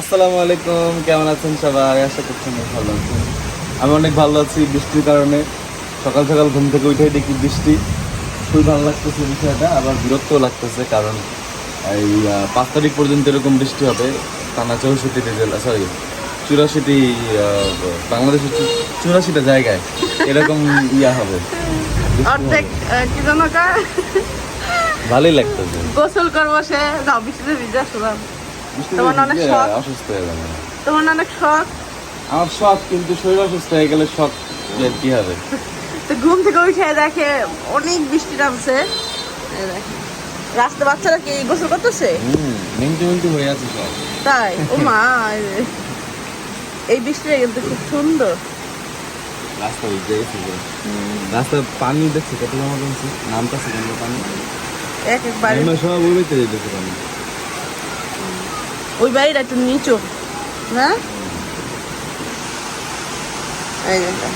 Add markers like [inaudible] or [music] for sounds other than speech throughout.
আসসালামু আলাইকুম কেমন আছেন সবাই? আশা করছি অনেক ভালো আছেন। আমি অনেক ভালো আছি বৃষ্টির কারণে। সকাল সকাল ঘুম থেকে উঠে দেখি বৃষ্টি। খুবই ভালো লাগতেছে বিষয়টা আবার বিরক্তও লাগতেছে কারণ এই পাঁচ তারিখ পর্যন্ত এরকম বৃষ্টি হবে। টানা চৌষট্টিতে জেলা সরি চুরাশিটি বাংলাদেশের চুরাশিটা জায়গায় এরকম ইয়া হবে। অর্ধেক কি যেন ভালোই লাগতেছে। গোসল করব সে যাও বৃষ্টিতে ভিজে আসলাম। তোমার অনেক শখ? অসুস্থ হয়ে যাবে। তোমার অনেক শখ? আমার শখ কিন্তু শরীর অসুস্থ হয়ে গেলে শখ কি হবে? তো ঘুম থেকে উঠে দেখে অনেক বৃষ্টি নামছে। রাস্তা বাচ্চারা কি গোসল করতেছে? হুম মিন্টু মিন্টু হয়ে আছে সব। তাই? ও মা এই বৃষ্টিটা কিন্তু খুব সুন্দর। রাস্তা ভিজে গেছে পুরো। পানি দেখছি কত জমা জমছে নামটা সেখানে পানি? এক একবার। ওই বাড়িতে যেতেছে পানি। ওই বাড়িটা একটু নিচু। না? যে এটা।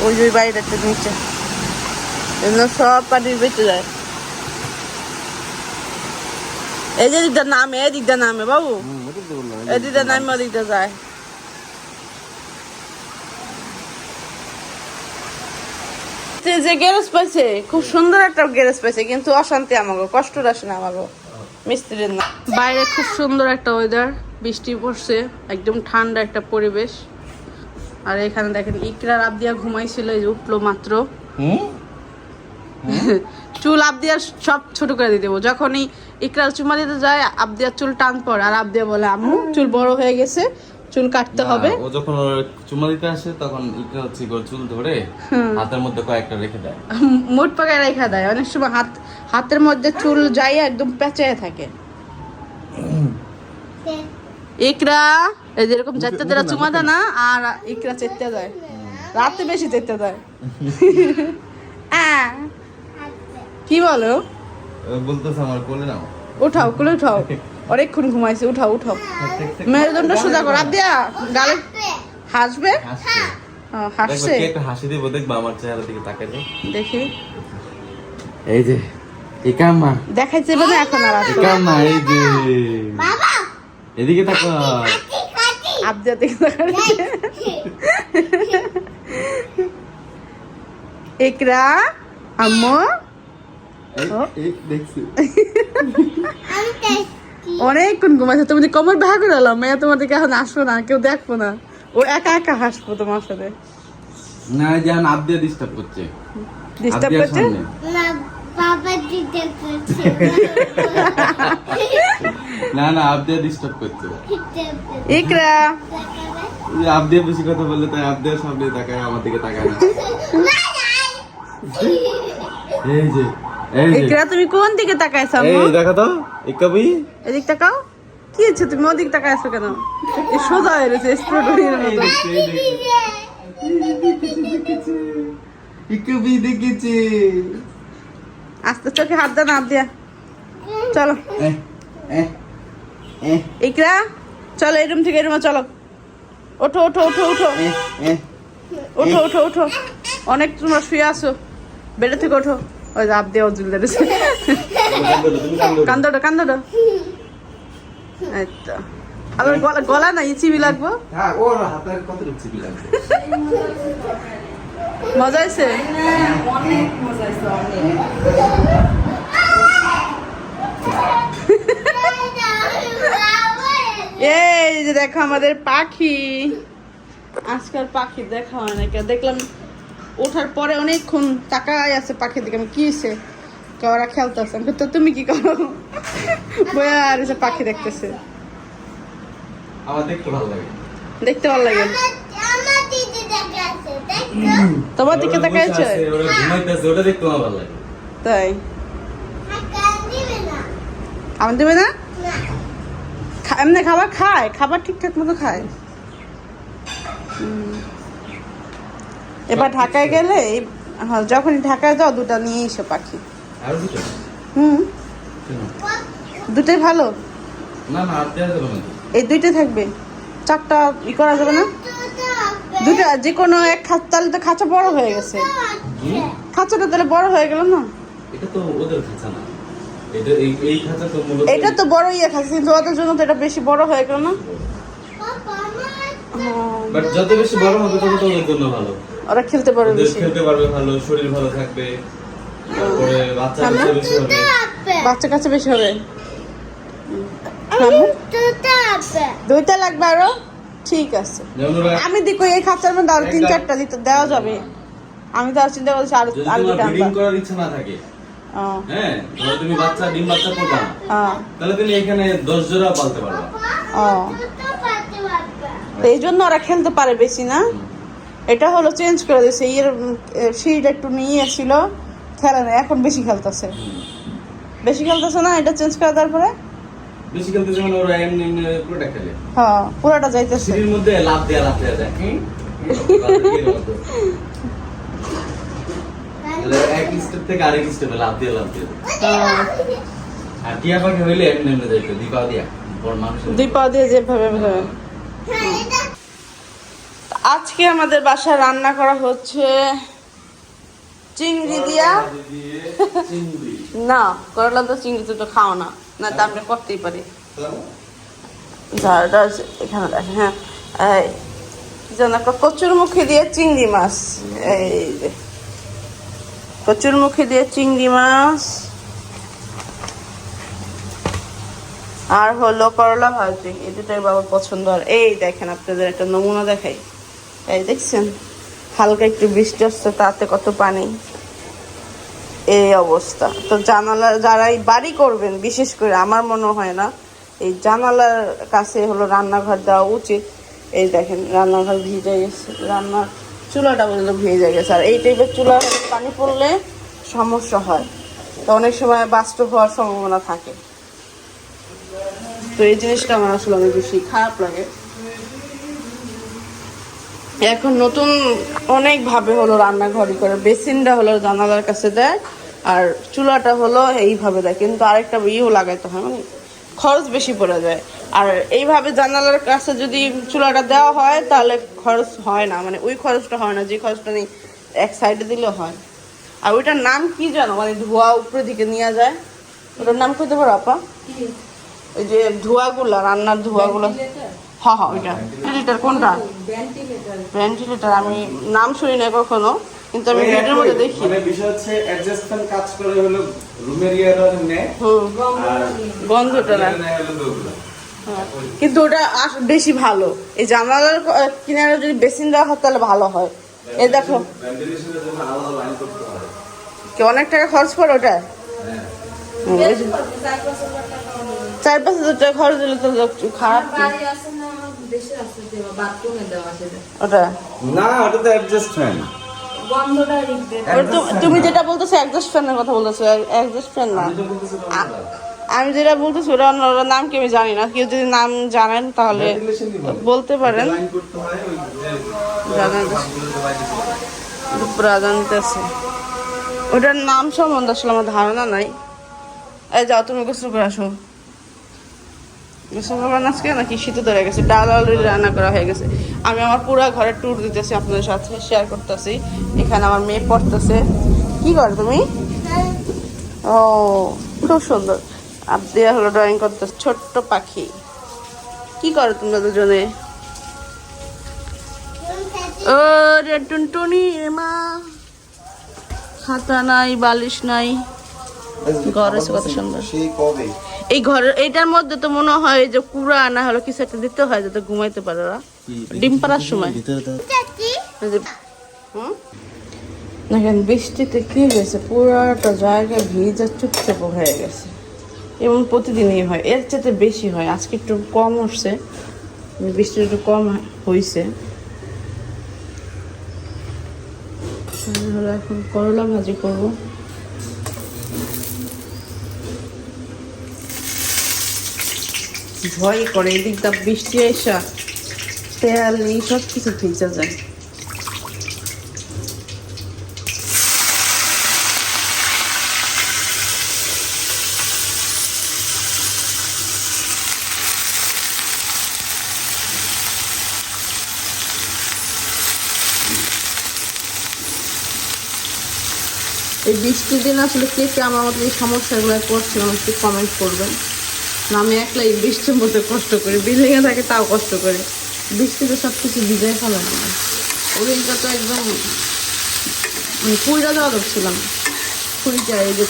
ওই ওই বাড়িটা একটু নিচে। এজন্য সব পানি বেঁচে যায়। এই যে দিকটা নামে এই দিকটা নামে বাবু। হুম, ওটাই তো বললাম, এই এই যে- দিকটা নামে। ওই দিকটা যায়। যে যে গ্যারেজ পাইছে খুব সুন্দর একটা গ্যারেজ পাইছে কিন্তু অশান্তি আমাকে কষ্ট আসে না আমাকে মিস্ত্রির না। বাইরে খুব সুন্দর একটা ওয়েদার বৃষ্টি পড়ছে একদম ঠান্ডা একটা পরিবেশ। আর এখানে দেখেন ইকরার আবদিয়া ঘুমাইছিল এই উঠল মাত্র। হুম? চুল আবদিয়া সব ছোট করে দিয়ে দেবো। যখনই ইকরার চুমা দিতে যায় আবদিয়ার চুল টান পর আর আবদিয়া বলে আম্মু চুল বড় হয়ে গেছে চুল কাটতে হবে। ও যখন চুমা দিতে আসে তখন ইকরা হচ্ছে চুল ধরে হাতের মধ্যে কয়েকটা রেখে দেয়। [laughs] মোট পাকায় রেখে দেয়। অনেক সময় হাত হাতের মধ্যে চুল যাই একদম পেঁচায় থাকে। ইকরা এই যেরকম যেতে তারা চুমা দেয় না। আর ইকরা চেতে দেয়। রাতে বেশি চেতে দেয়। [laughs] কি বলো? বলতেছে আমার কোলে নাও। উঠাও কুলে উঠাও। [laughs] অনেকক্ষণ ঘুমাইছে উঠাও উঠাও। মেরুদণ্ড সোজা কর দিয়া গালে হাসবে? হাসছে। হ্যাঁ, একটা হাসি দিব দেখবা আমার চেহারা দিকে তাকাইলে। দেখি। এই যে ইকাম্মা। দেখাইছে মানে এখন আর আসো ইকাম্মা এই যে। এদিকে তাকা আবদিয়া দেখে দেখাচ্ছে ইকরা আম্মু। দেখছি। অনেকক্ষণ ঘুমাইছে। তুমি যে কমর ভাগ করে এলাম মেয়ে তোমাদেরকে এখন আসব না কেউ দেখব না। ও একা একা হাসবো তোমার সাথে। না এই যে আপ দিয়ে ডিস্টার্ব করছে। ডিস্টার্ব করছে? না বাবা দিতে করছে। না না আপ দিয়ে ডিস্টার্ব করছে। ইকরা। আপ দিয়ে বেশি কথা বললে তাই আপ দিয়ে সামনে তাকায় আমার দিকে তাকায় না। এই যে এই যে। ইকরা তুমি কোন দিকে তাকাইছো আম্মু? এই দেখো তো ইকাবি এদিক তাকাও। কি হচ্ছে তুমি ওদিক তাকাইছো কেন? এই সোজা হয়ে রয়েছে মতো। ইকাবি দেখেছে। আস্তে চোখে হাত দেন হাত দিয়া। চলো। ইকরা চলো এই রুম থেকে এই রুমে চলো। ওঠো ওঠো ওঠো ওঠো। ওঠো ওঠো ওঠো। অনেক তোমরা শুয়ে আছো। বেডে থেকে ওঠো। ওই আপ দিয়ে অজুল ধরেছে। কান্দোটা কান্দোটা এই তো আবার গলা গলা না ইচিবি লাগবো? হ্যাঁ, মজা হয়েছে? এই যে দেখো আমাদের পাখি। আজকাল পাখি দেখা হয় না দেখলাম ওঠার পরে অনেকক্ষণ তাকায় আছে পাখির দিকে আমি কি হয়েছে ওরা খেলতেছে। আমি তো তুমি কি করো? বইয়া আর এসে পাখি দেখতেছে। আমার দেখতে ভালো লাগে। দেখতে ভালো লাগে। আমার দিদি দেখে আছে দেখো তোমার দিকে তাকাইছে ওটা দেখতে ভালো লাগে। তাই। হাকা দিবে না। আমার দেবে না? না। এমনি খাবার খায় খাবার ঠিকঠাক মতো খায়। হুম। এবার ঢাকায় গেলে এই- হ্যাঁ যখনই ঢাকায় যাও দুটা নিয়ে এসো পাখি। হুম? দুটোই ভালো। এই দুইটা থাকবে। চারটা ই করা যাবে না? দুটা যে কোনো এক খাঁচ তাহলে তো খাঁচা বড় হয়ে গেছে? খাঁচাটা তাহলে বড় হয়ে গেল না? এটা তো ওদের খাঁচা না। এটা বড় ইয়ে খাচ্ছে কিন্তু ওদের জন্য তো এটা বেশি বড় হয়ে গেল না? বাট যত বেশি বড় হবে তত ওদের জন্য ভালো। ওরা খেলতে পারবে বেশি। খেলতে পারবে ভালো শরীর ভালো থাকবে। তারপরে বাচ্চা কাচ্চা বেশি হবে। বাচ্চা কাছে বেশি হবে। আমি দুটো আপে দুইটা লাগবে আরও? ঠিক আছে। আমি দেখো এই খাঁচার মধ্যে আরও তিন চারটা দিতে দেওয়া যাবে। আমি তো আর চিন্তা করছি আর আর দুইটা ব্রিডিং করার ইচ্ছা না থাকে ও, হ্যাঁ তুমি বাচ্চা ডিম বাচ্চা করবা না। তাহলে তুমি এখানে দশ জোড়া পালতে পারবা। ও। দুটো এই জন্য ওরা খেলতে পারে বেশি না? এটা হলো চেঞ্জ করে দিয়েছে এর সিঁড়িটা একটু নিয়ে ছিল খেলে না এখন বেশি খেলতেছে। বেশি খেলতেছে না এটা চেঞ্জ করে তারপরে বেশি খেলতে যেমন ওরা এমনি এমনি পুরোটা খেলে। হ্যাঁ পুরোটা যাইতেছে। সিঁড়ির মধ্যে লাভ দেয়া লাভ দেয়া যায়। এক স্টেপ থেকে আরেক স্টেপে লাভ দিয়ে লাভ দিয়ে। হ্যাঁ। আর টিয়া পাখি হইলে এমনি এমনি যাইতো দীপা দিয়া বড় মানুষের দুই পা দিয়ে যেভাবে ভাবে। হ্যাঁ আজকে আমাদের বাসায় রান্না করা হচ্ছে চিংড়ি দিয়া। না, করলা তো চিংড়ি তো খাও না। না, তা আমরা করতেই পারি এখানে দেখেন হ্যাঁ। দিয়ে চিংড়ি মাছ। এই কচুর মুখে দিয়ে চিংড়ি মাছ। আর হলো করলা ভাজি এই দুটাই বাবার পছন্দ। আর এই দেখেন আপনাদের একটা নমুনা দেখাই। এই দেখছেন? হালকা একটু বৃষ্টি আসছে, তাতে কত পানি। এই অবস্থা। তো জানালা, যারাই বাড়ি করবেন, বিশেষ করে আমার মনে হয় না, এই জানালার কাছে হলো রান্নাঘর দেওয়া উচিত। এই দেখেন, রান্নাঘর ভিজে গেছে, রান্নার চুলাটা পর্যন্ত ভিজে গেছে। আর এই টাইপের চুলা পানি পড়লে সমস্যা হয়। তো অনেক সময় বাস্তব হওয়ার সম্ভাবনা থাকে। তো এই জিনিসটা আমার আসলে অনেক বেশি খারাপ লাগে। এখন নতুন অনেক ভাবে হলো রান্নাঘর করে। বেসিনটা হলো জানালার কাছে দেয় আর চুলাটা হলো এইভাবে দেয়। কিন্তু আরেকটা ইয়েও লাগাইতে হয় মানে খরচ বেশি পড়ে যায়। আর এইভাবে জানালার কাছে যদি চুলাটা দেওয়া হয় তাহলে খরচ হয় না। মানে ওই খরচটা হয় না যে খরচটা নেই এক সাইডে দিলে হয়। আর ওইটার নাম কি জানো? মানে ধোয়া উপরের দিকে নিয়ে যায়। ওটার নাম কইতে পারো আপা? ওই যে ধোঁয়াগুলা রান্নার ধোঁয়াগুলো। ওইটা। ভেন্টিলেটার কোনটা? ভেন্টিলেটার আমি নাম শুনি না কখনো কিন্তু আমি ভিডিওর মধ্যে দেখি। মানে বিষয় হচ্ছে অ্যাডজাস্টমেন্ট কাজ করে হলো রুমের ইয়ারা নেয় হুম। গন্ধটা না। হ্যাঁ। কিন্তু ওটা আস- বেশি ভালো। এই জানালার কিনারে যদি বেসিন দেওয়া হয় তাহলে ভালো হয়। এই দেখো। ভেন্টিলেশনের জন্য আলাদা লাইন করতে হয়। কি অনেক টাকা খরচ পড়ে ওটা? হ্যাঁ। চার পাঁচ হাজার টাকা খরচ তো খারাপ কি? ওটা? না ওটা তো অ্যাডজাস্টমেন্ট ওটা তু- তুমি যেটা বলতেছো অ্যাডজাস্ট ফ্যানের কথা বলতেছো অ্যাডজাস্ট ফ্যান না। আমি যেটা বলতেছি ওটা অন্য ওটার নাম কি আমি জানি না। কেউ যদি নাম জানেন তাহলে বলতে পারেন। লাইন করতে হয় ওই যে জানা দুপুরে জানতেছে ওটার নাম সম্বন্ধে আসলে আমার ধারণা নাই। এই যাও তুমি গোসল করে আসো। নাকি ধরে গেছে, ডাল রান্না করা হয়ে গেছে। আমি আমার ঘরের ট্যুর দিতেছি আপনাদের সাথে শেয়ার এখানে আমার মেয়ে পড়তেছে। তুমি? ও, খুব সুন্দর। হলো ড্রয়িং ছোট্ট পাখি। কি করো তোমরা দুজনে? ও রে টুনটুনি খাতা নাই, বালিশ নাই। ঘর আছে কত সুন্দর। এই ঘরের এইটার মধ্যে তো মনে হয় যে কুড়া না হলো কিছু একটা দিতে হয় যাতে ঘুমাইতে পারে ওরা। ডিম পাড়ার সময়। যে- হুম? দেখেন বৃষ্টিতে কি হয়েছে? পুরাটা জায়গা ভিজা চুপচাপ হয়ে গেছে। এবং প্রতিদিনই হয়। এর চেয়ে বেশি হয়। আজকে একটু কম উঠছে। বৃষ্টি একটু কম হয়েছে হলো এখন করলা ভাজি করব। ভয় করে, এদিক দা বৃষ্টি এসা তেল এই সব কিছু ভিজা যায়। এই বৃষ্টির দিন আসলে কে কে আমার মতো এই সমস্যাগুলো করছে একটু কমেন্ট করবেন। আমি একলা এই বৃষ্টির মধ্যে কষ্ট করি বিল্ডিংয়ে থাকে তাও কষ্ট করি। বৃষ্টিতে সব কিছু ভিজাই ফেলা না। ওদিনটা তো একদম পুইরা যাওয়া দেখছিলাম পুরি চাই যে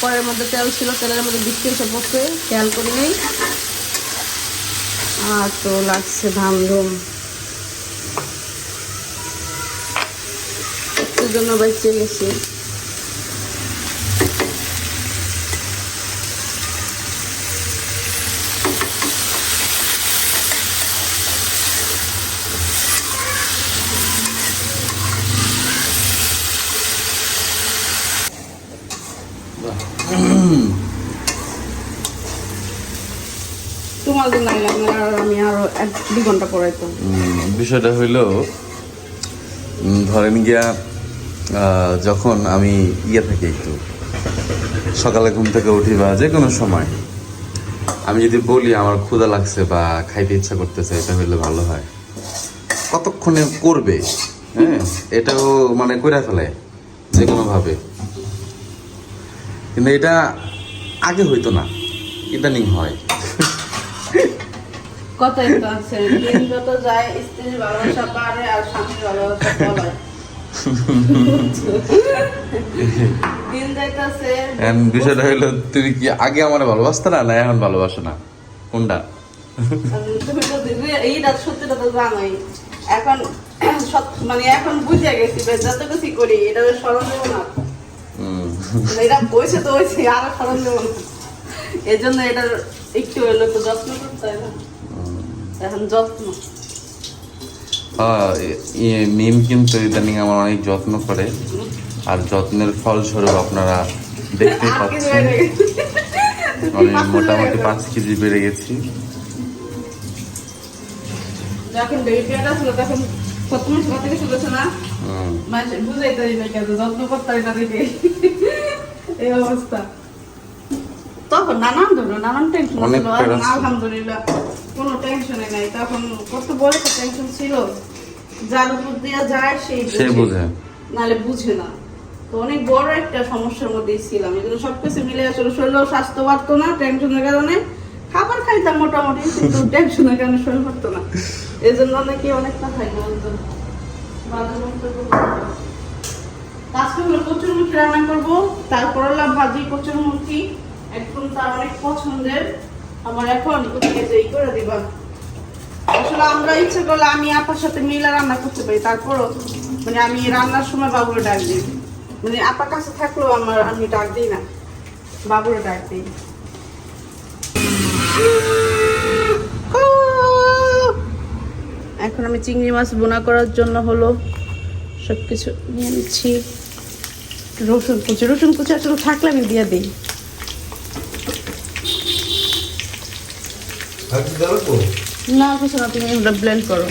পরের মধ্যে তেল ছিল, তেলের মধ্যে বৃষ্টি এসে পড়ছে, খেয়াল করি নেই। আর তো লাগছে ধান, ধুম। জন্য বেঁচে গেছি। বিষয়টা হইল ধরেন গিয়া যখন আমি ইয়ে থাকি একটু সকালে ঘুম থেকে উঠি বা যে কোনো সময়, আমি যদি বলি আমার ক্ষুধা লাগছে বা খাইতে ইচ্ছা করতেছে, এটা হইলে ভালো হয়। কতক্ষণে করবে হ্যাঁ এটাও মানে কইরা ফেলে যে কোনোভাবে কিন্তু এটা আগে হইতো না, ইদানিং হয়। কত একটা আছে? দিন যত যায় স্ত্রীর ভালোবাসা বাড়ে আর স্বামীর ভালোবাসা কমায় দিন যাইতাছে। And বিষয়টা তুমি কি আগে আমার ভালোবাসতে না না এখন ভালোবাসো না? কোনটা? তুমি তো এইটা সত্যিটা তো জানোই। এখন মানে এখন বুঝে গেছি যত কিছু করি এটা স্মরণ দেবো না। এটা বইছে তো বইছে আর স্মরণ দেবো না এই জন্য এটার একটু হইল তো যত্ন করতে হয় না। এখন যত্ন। মিম কিন্তু ইদানিং আমার অনেক যত্ন করে। আর যত্নের ফলস্বরূপ আপনারা দেখতে পাচ্ছেন। আমি মোটামুটি পাঁচ কেজি বেড়ে গেছি। যখন বেবি ছিল তখন প্রথমে ছোট থেকে শুনেছে না। মানে বুঝাইতে দিবে কেন যত্ন করতে হয় এই অবস্থা। তখন নানান নানান টেনশন ছিল। আলহামদুলিল্লাহ। কোনো টেনশনে নাই। তখন কত বড় একটা টেনশন ছিল। যার উপর দিয়ে যায় সেই সে বুঝে। নাহলে বুঝে না। তো অনেক বড় একটা সমস্যার মধ্যে ছিলাম। এই জন্য সবকিছু মিলে আসলে শরীরও স্বাস্থ্য বাড়তো না টেনশনের কারণে। খাবার খাইতাম মোটামুটি কিন্তু [laughs] টেনশনের কারণে শরীর বাড়তো না। এই জন্য অনেকে অনেক কথা বলতো। আজকে হলো কচুরমুখী রান্না করব। তারপর ভাজি কচুরমুখী একদম তার অনেক পছন্দের। আমার এখন কোথায় যেই করে দিবা। আসলে আমরা ইচ্ছে করলে আমি আপার সাথে মিলে রান্না করতে পারি, তারপরও মানে আমি রান্নার সময় বাবুরে ডাক দিই। মানে আপার কাছে থাকলেও আমার, আমি ডাক দিই না, বাবুরে ডাক দিই। এখন আমি চিংড়ি মাছ বোনা করার জন্য হলো সব কিছু নিয়ে নিচ্ছি। রসুন কুচি রসুন কুচি আসলে থাকলে আমি দিয়ে দিই। না কিছু না তুমি ওটা ব্লেন্ড করো।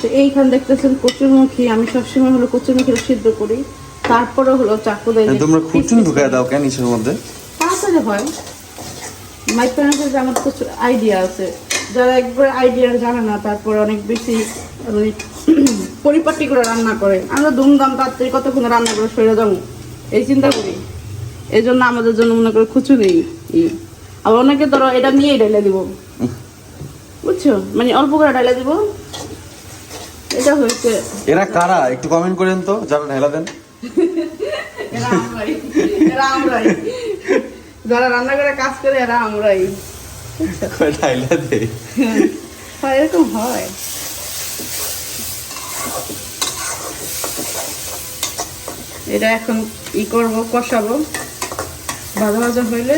তো এইখানে দেখতেছেন কচুরমুখী আমি সবসময় হলো কচুরমুখীটা সিদ্ধ করি। তারপরে হলো চাকু দিয়ে তোমরা খুচুন ঢুকায় দাও কেন ইসের মধ্যে? তাড়াতাড়ি হয়। মাই প্যারেন্টসের যে আমার প্রচুর আইডিয়া আছে। যারা একবার আইডিয়া জানে না তারপরে অনেক বেশি মানে পরিপাটি করে রান্না করে। আমরা ধুমধাম তাড়াতাড়ি কতক্ষণ রান্না করে সরে যাব? এই চিন্তা করি। এই জন্য আমাদের জন্য মনে করে খুচু নেই। আবার অনেকে ধরো এটা নিয়েই ডাইলে দিব। বুঝছ? মানে অল্প করে ডাইলে দিব। এটা হয়েছে। এরা কারা? একটু কমেন্ট করেন তো যারা ঢেলা দেন। [laughs] এরা আমরাই। এরা আমরাই। যারা রান্না করে কাজ করে এরা আমরাই। ঢাইলা হয় এরকম হয়। এটা এখন ই করব কষাবো। ভাজা ভাজা হইলে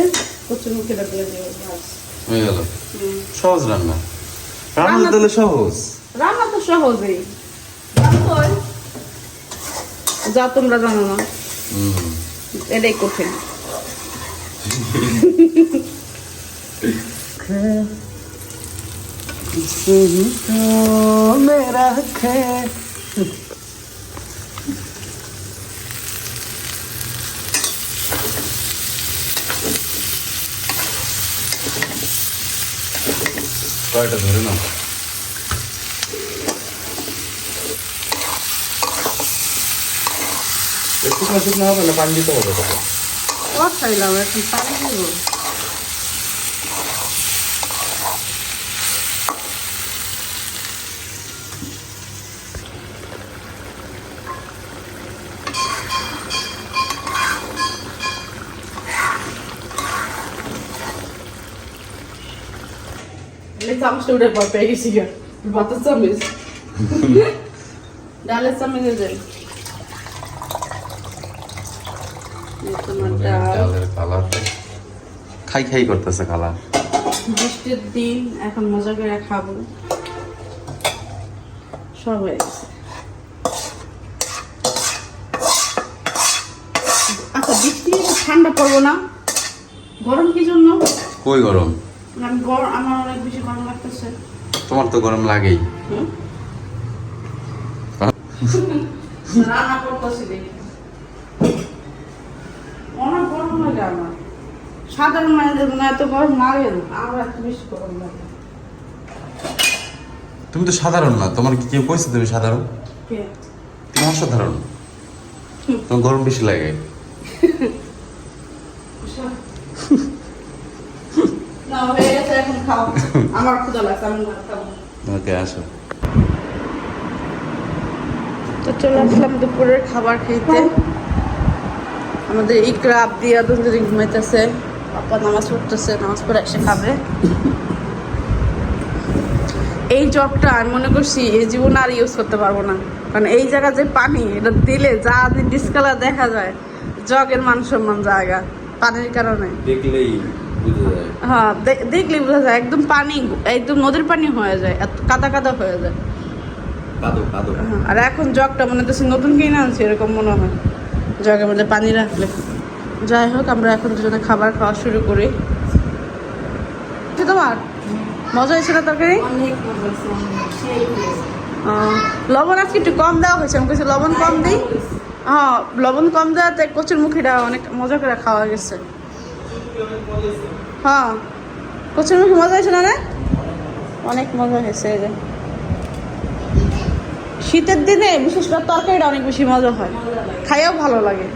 কচুর মুখে দিয়ে দেবো হয়ে গেল। সহজ রান্না। রান্না তাহলে সহজ। রান্না তো সহজেই। যা তোমরা জানো না। এটাই কঠিন। കേട്ടോ വരുന്നോ ಎಷ್ಟು ಕಳಿಸಿದ್ನಲ್ಲ ಪಂಡಿತ ಓದಬೇಕು না পানি দিতে হবে তখন বসাইলাম এখন পানি দিব এই চামচটা উঠে পর পেয়ে গেছি গা। ভাতের চামচ ডালের চামচে দেন এই তোমার ডাল ডালের কালার। খাই খাই করতেছে কালার। বৃষ্টির দিন এখন মজা করে খাব। সব হয়ে গেছে। আচ্ছা বৃষ্টি ঠান্ডা পড়ব না? গরম কি জন্য? কই গরম? গরম আমার অনেক বেশি গরম লাগতেছে। তোমার তো গরম লাগেই? রান্না করতেছি দেখি। গরম লাগে আমার। সাধারণ মনে এত গরম লাগে না। আমার এত বেশি গরম লাগে তুমি তো সাধারণ না তোমার কি কেউ কইছে তুমি সাধারণ? তুমি অসাধারণ। তোমার গরম বেশি লাগে। না আমার ক্ষুধা লাগছে আমি ওকে আসো। তো চলে আসলাম দুপুরের খাবার খেতে। আমাদের ইকরা আব্দি আদম যদি ঘুমাইতেছে। পাপা নামাজ পড়তেছে নামাজ পড়ে এসে খাবে। এই জগটা আমি মনে করছি এই জীবন আর ইউজ করতে পারব না। কারণ এই জায়গা যে পানি এটা দিলে যা ডিসকালার দেখা যায় জগের মান সম্মান জায়গা পানির কারণে। দেখলেই হ্যাঁ দেখলেই বোঝা যায় একদম পানি একদম নদীর পানি হয়ে যায় এত কাদা কাদা হয়ে যায়। হ্যাঁ, আর এখন জগটা মনে হচ্ছে নতুন কিনে আনছি এরকম মনে হয়। জগের মধ্যে পানি রাখলে। যাই হোক আমরা এখন দুজনে খাবার খাওয়া শুরু করি। তোমার? মজা হয়েছিল তরকারি? আহ, লবণ আজকে একটু কম দেওয়া হয়েছে। আমি কিছু লবণ কম দিই। হ্যাঁ লবণ কম দেওয়াতে কচুর মুখিটা অনেক মজা করে খাওয়া গেছে। হ্যাঁ কচুর মুখি মজা হয়েছে না রে? অনেক মজা হয়েছে এই যে। শীতের দিনে বিশেষ করে তরকারিটা অনেক বেশি মজা হয়। খাইয়াও ভালো লাগে।